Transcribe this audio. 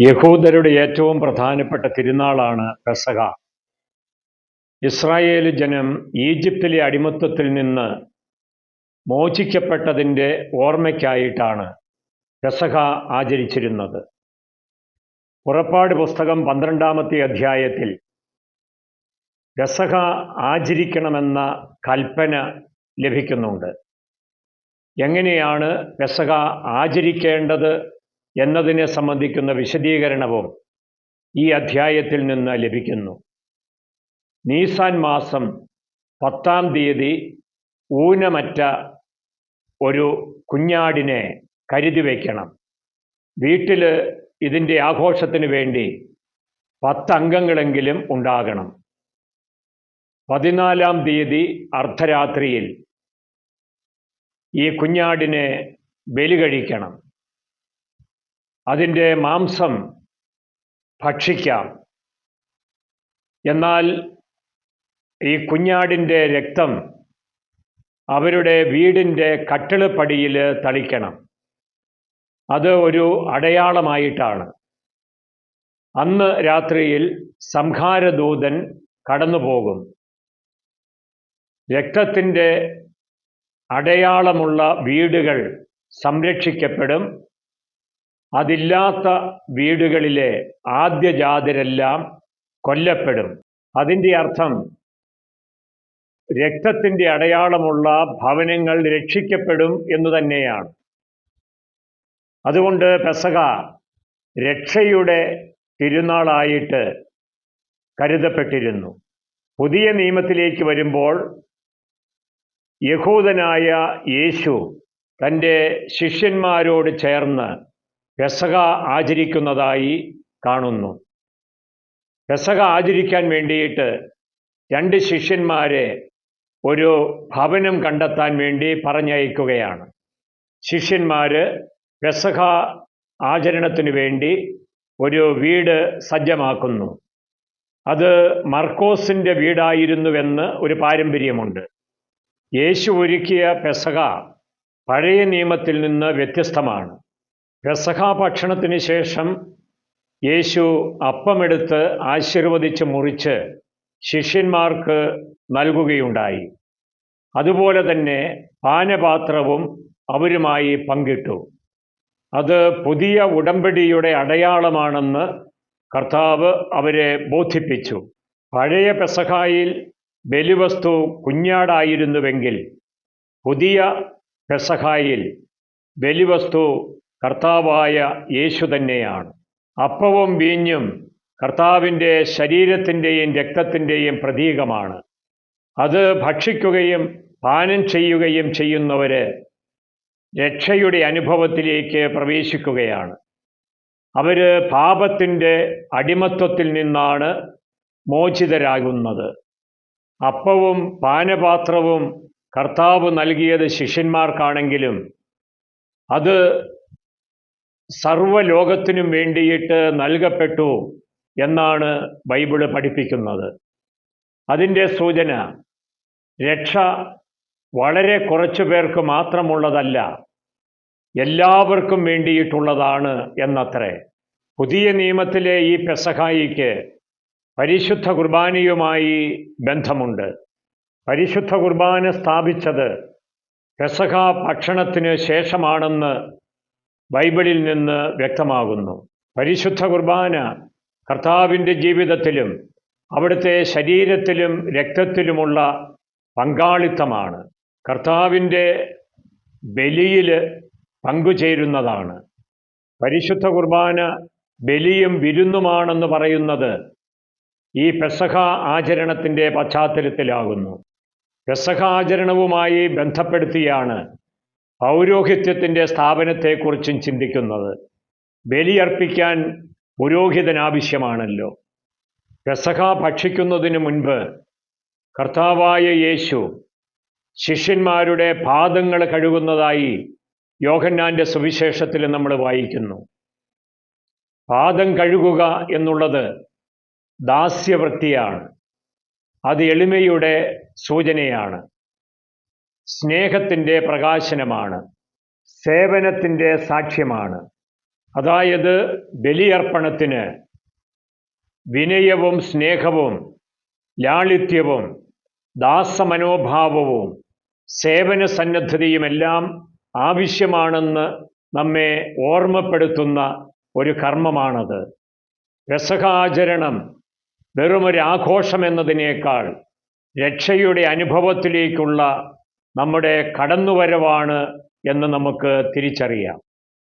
യഹൂദരുടെ ഏറ്റവും പ്രധാനപ്പെട്ട തിരുനാളാണ് പെസഹ. ഇസ്രായേൽ ജനം ഈജിപ്തിലെ അടിമത്വത്തിൽ നിന്ന് മോചിക്കപ്പെട്ടതിന്റെ ഓർമ്മയ്ക്കായിട്ടാണ് പെസഹ ആചരിച്ചിരുന്നത്. പുറപ്പാട് പുസ്തകം പന്ത്രണ്ടാമത്തെ അധ്യായത്തിൽ പെസഹ ആചരിക്കണമെന്ന കൽപ്പന ലഭിക്കുന്നുണ്ട്. എങ്ങനെയാണ് പെസഹ ആചരിക്കേണ്ടത് എന്നതിനെ സംബന്ധിക്കുന്ന വിശദീകരണവും ഈ അധ്യായത്തിൽ നിന്ന് ലഭിക്കുന്നു. നീസാൻ മാസം പത്താം തീയതി ഊനമറ്റ ഒരു കുഞ്ഞാടിനെ കരുതി വയ്ക്കണം. വീട്ടിൽ ഇതിന്റെ ആഘോഷത്തിന് വേണ്ടി പത്തംഗങ്ങളെങ്കിലും ഉണ്ടാകണം. പതിനാലാം തീയതി അർദ്ധരാത്രിയിൽ ഈ കുഞ്ഞാടിനെ ബലി കഴിക്കണം. അതിന്റെ മാംസം ഭക്ഷിക്കാം. എന്നാൽ ഈ കുഞ്ഞാടിന്റെ രക്തം അവരുടെ വീടിന്റെ കട്ടിളപ്പടിയിൽ തളിക്കണം. അത് ഒരു അടയാളമായിട്ടാണ്. അന്ന് രാത്രിയിൽ സംഹാരദൂതൻ കടന്നുപോകും. രക്തത്തിന്റെ അടയാളമുള്ള വീടുകൾ സംരക്ഷിക്കപ്പെടും. അതില്ലാത്ത വീടുകളിലെ ആദ്യജാതരെല്ലാം കൊല്ലപ്പെടും. അതിന്റെ അർത്ഥം രക്തത്തിന്റെ അടയാളമുള്ള ഭവനങ്ങൾ രക്ഷിക്കപ്പെടും എന്ന് തന്നെയാണ്. അതുകൊണ്ട് പെസക രക്ഷയുടെ തിരുനാളായിട്ട് കരുതപ്പെട്ടിരുന്നു. പുതിയ നിയമത്തിലേക്ക് വരുമ്പോൾ യഹൂദനായ യേശു തന്റെ ശിഷ്യന്മാരോട് ചേർന്ന് പെസക ആചരിക്കുന്നതായി കാണുന്നു. പെസക ആചരിക്കാൻ വേണ്ടിയിട്ട് രണ്ട് ശിഷ്യന്മാരെ ഒരു ഭവനം കണ്ടെത്താൻ വേണ്ടി പറഞ്ഞയക്കുകയാണ്. ശിഷ്യന്മാർ പെസക ആചരണത്തിന് വേണ്ടി ഒരു വീട് സജ്ജമാക്കുന്നു. അത് മർക്കോസിന്റെ വീടായിരുന്നുവെന്ന് ഒരു പാരമ്പര്യമുണ്ട്. യേശു ഒരുക്കിയ പെസക പഴയ നിയമത്തിൽ നിന്ന് വ്യത്യസ്തമാണ്. പെസഹ ഭക്ഷണത്തിന് ശേഷം യേശു അപ്പമെടുത്ത് ആശീർവദിച്ച് മുറിച്ച് ശിഷ്യന്മാർക്ക് നൽകുകയുണ്ടായി. അതുപോലെ തന്നെ പാനപാത്രവും അവരുമായി പങ്കിട്ടു. അത് പുതിയ ഉടമ്പടിയുടെ അടയാളമാണെന്ന് കർത്താവ് അവരെ ബോധിപ്പിച്ചു. പഴയ പെസഹായിൽ ബലിവസ്തു കുഞ്ഞാടായിരുന്നുവെങ്കിൽ പുതിയ പെസഹായിൽ ബലിവസ്തു കർത്താവായ യേശു തന്നെയാണ്. അപ്പവും വീഞ്ഞും കർത്താവിന്റെ ശരീരത്തിന്റെയും രക്തത്തിന്റെയും പ്രതീകമാണ്. അത് ഭക്ഷിക്കുകയും പാനം ചെയ്യുകയും ചെയ്യുന്നവർ രക്ഷയുടെ അനുഭവത്തിലേക്ക് പ്രവേശിക്കുകയാണ്. അവർ പാപത്തിന്റെ അടിമത്വത്തിൽ നിന്നാണ് മോചിതരാകുന്നത്. അപ്പവും പാനപാത്രവും കർത്താവ് നൽകിയത് ശിഷ്യന്മാർക്കാണെങ്കിലും അത് സർവലോകത്തിനും വേണ്ടിയിട്ട് നൽകപ്പെട്ടു എന്നാണ് ബൈബിൾ പഠിപ്പിക്കുന്നത്. അതിന്റെ സൂചന രക്ഷ വളരെ കുറച്ചു പേർക്ക് മാത്രമുള്ളതല്ല എല്ലാവർക്കും വേണ്ടിയിട്ടുള്ളതാണ് എന്നത്രേ. പുതിയ നിയമത്തിലെ ഈ പെസഹായിക്ക് പരിശുദ്ധ കുർബാനയുമായി ബന്ധമുണ്ട്. പരിശുദ്ധ കുർബാന സ്ഥാപിച്ചത് പെസഹ ഭക്ഷണത്തിന് ശേഷമാണെന്ന് ബൈബിളിൽ നിന്ന് വ്യക്തമാകുന്നു. പരിശുദ്ധ കുർബാന കർത്താവിന്റെ ജീവിതത്തിലും അവിടുത്തെ ശരീരത്തിലും രക്തത്തിലുമുള്ള പങ്കാളിത്തമാണ്. കർത്താവിന്റെ ബലിയിൽ പങ്കുചേരുന്നതാണ്. പരിശുദ്ധ കുർബാന ബലിയും വിരുന്നുമാണെന്ന് പറയുന്നത് ഈ പെസഹ ആചരണത്തിന്റെ പശ്ചാത്തലത്തിലാകുന്നു. പെസഹ ആചരണവുമായി ബന്ധപ്പെടുത്തിയാണ് പൗരോഹിത്യത്തിന്റെ സ്ഥാപനത്തെക്കുറിച്ചും ചിന്തിക്കുന്നത് ബലിയർപ്പിക്കാൻ പുരോഹിതനാവശ്യമാണല്ലോ. രസഹ ഭക്ഷിക്കുന്നതിന് മുൻപ് കർത്താവായ യേശു ശിഷ്യന്മാരുടെ പാദങ്ങൾ കഴുകുന്നതായി യോഹന്നാന്റെ സുവിശേഷത്തിൽ നമ്മൾ വായിക്കുന്നു. പാദം കഴുകുക എന്നുള്ളത് ദാസ്യവൃത്തിയാണ്. അത് എളിമയുടെ സൂചനയാണ്. സ്നേഹത്തിന്റെ പ്രകാശനമാണ്. സേവനത്തിന്റെ സാക്ഷ്യമാണ്. അതായത് ബലിയർപ്പണത്തിന് വിനയവും സ്നേഹവും ലാളിത്യവും ദാസമനോഭാവവും സേവന സന്നദ്ധതയുമെല്ലാം ആവശ്യമാണെന്ന് നമ്മെ ഓർമ്മപ്പെടുത്തുന്ന ഒരു കർമ്മമാണത്. രസകാചരണം വെറുമൊരാഘോഷമെന്നതിനേക്കാൾ രക്ഷയുടെ അനുഭവത്തിലേക്കുള്ള നമ്മുടെ കടന്നുവരവാണ് എന്ന് നമുക്ക് തിരിച്ചറിയാം.